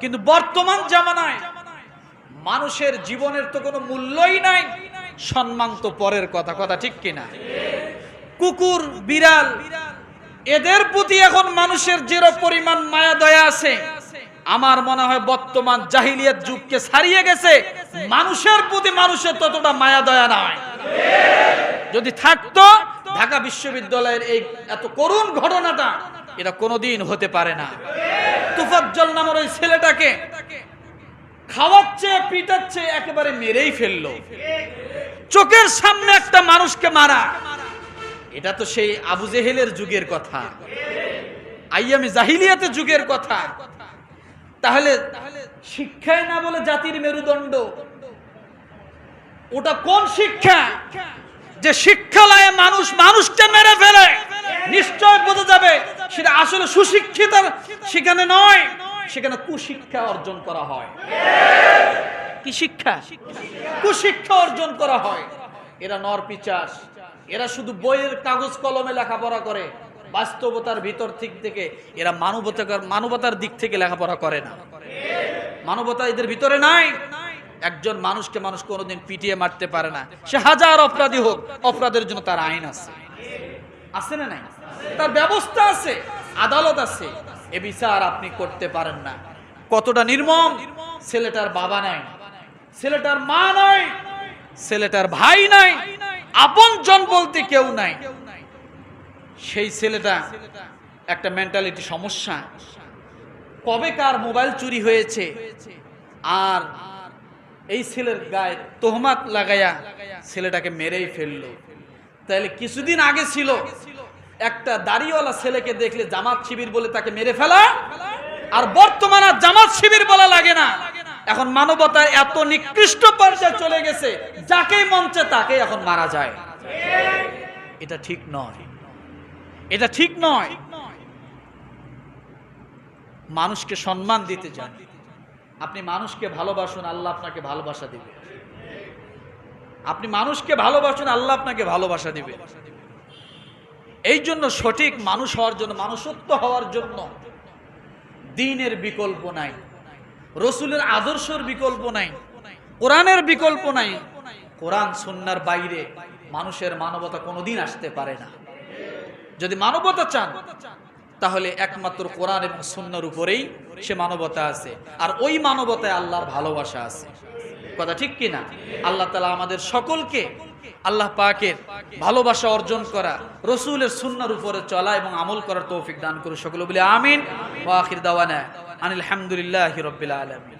কিন্তু বর্তমান জামানায় মানুষের জীবনের তো কোনো মূল্যই নাই। সম্মান তো পরের কথা কথা ঠিক কিনা? কুকুর, বিড়াল, এদের প্রতি এখন মানুষের যে পরিমাণ মায়া দয়া আছে, আমার মনে হয় বর্তমান জাহিলিয়াত যুগকে ছাড়িয়ে গেছে, মানুষের প্রতি মানুষের ততটা মায়া দয়া নাই। যদি থাকতো, ঢাকা বিশ্ববিদ্যালয়ের এই এত করুণ ঘটনাটা, এটা কোনোদিন হতে পারে না। তুফাজ্জল নামের ওই ছেলেটাকে খাওয়াচ্ছে, পিটাচ্ছে, একেবারে মেরেই ফেলল। চোখের সামনে একটা মানুষকে মারা। এটা তো সেই আবু জেহেলের যুগের কথা। আইয়ামি জাহিলিয়াতে যুগের কথা। তাহলে শিক্ষায় না বলে জাতির মেরুদণ্ড? ওটা কোন শিক্ষা? যে শিক্ষালয়ে মানুষ মানুষকে মেরে ফেলে, নিশ্চয় বোঝা যাবে সেটা আসলে সুশিক্ষিত সেখানে নয়, সেখানে কুশিক্ষা অর্জন করা হয়। কি শিক্ষা? কুশিক্ষা অর্জন করা হয়। এরা নর পিচাস। এরা শুধু বইয়ের কাগজ কলমে লেখাপড়া করে, বাস্তবতার ভিতর দিক থেকে এরা মানবতার মানবতার দিক থেকে লেখাপড়া করে না। মানবতা এদের ভিতরে নাই। একজন মানুষকে মানুষ কোনোদিন পিটিয়ে মারতে পারে না। সে হাজার অপরাধী হোক, অপরাধের জন্য তার আইন আছে। আছে না নাই? তার ব্যবস্থা আছে, আদালত আছে। এ বিচার আপনি করতে পারেন না। কতটা নির্মম? ছেলেটার বাবা নাই। ছেলেটার মা নাই। ছেলেটার ভাই নাই। আপন জন বলতে কেউ নাই। সেই ছেলেটা একটা মেন্টালিটি সমস্যা। কবে কার মোবাইল চুরি হয়েছে? আর এই ছেলের গায়ে তোহমাত লাগাইয়া ছেলেটাকে মেরেই ফেলল। তাহলে কিছুদিন আগে ছিল একটা দাড়িওয়ালা ছেলেকে দেখলে জামাত শিবির বলে তাকে মেরে ফেলা, আর বর্তমানে জামাত শিবির বলা লাগে না। এখন মানবতা এত নিকৃষ্ট পর্যায়ে চলে গেছে, যাকেই মঞ্চে তাকেই এখন মারা যায়। এটা ঠিক নয়। এটা ঠিক নয়। মানুষকে সম্মান দিতে চান আপনি মানুষকে ভালোবাসুন, আল্লাহ আপনাকে ভালোবাসা দিবে। আপনি মানুষকে ভালোবাসুন, আল্লাহ আপনাকে ভালোবাসা দিবে। এই জন্য সঠিক মানুষ হওয়ার জন্য, মানুষত্ব হওয়ার জন্য দিনের বিকল্প নাই। রসুলের আদর্শের বিকল্প নাই। কোরআনের বিকল্প নাই। কোরআন সন্ন্যার বাইরে মানুষের মানবতা কোনোদিন আসতে পারে না। যদি মানবতা চান, তাহলে একমাত্র কোরআন এবং সুন্নার উপরেই সে মানবতা আছে। আর ওই মানবতায় আল্লাহর ভালোবাসা আছে। কথা ঠিক কিনা? আল্লাহ তালা আমাদের সকলকে আল্লাহ পাকের ভালোবাসা অর্জন করা, রসুলের সুন্নার উপরে চলা এবং আমল করার তৌফিক দান করুন সকল বলে আমিন। ওয়াখির আনিল হামদুলিল্লাহ রবিল আলমিন।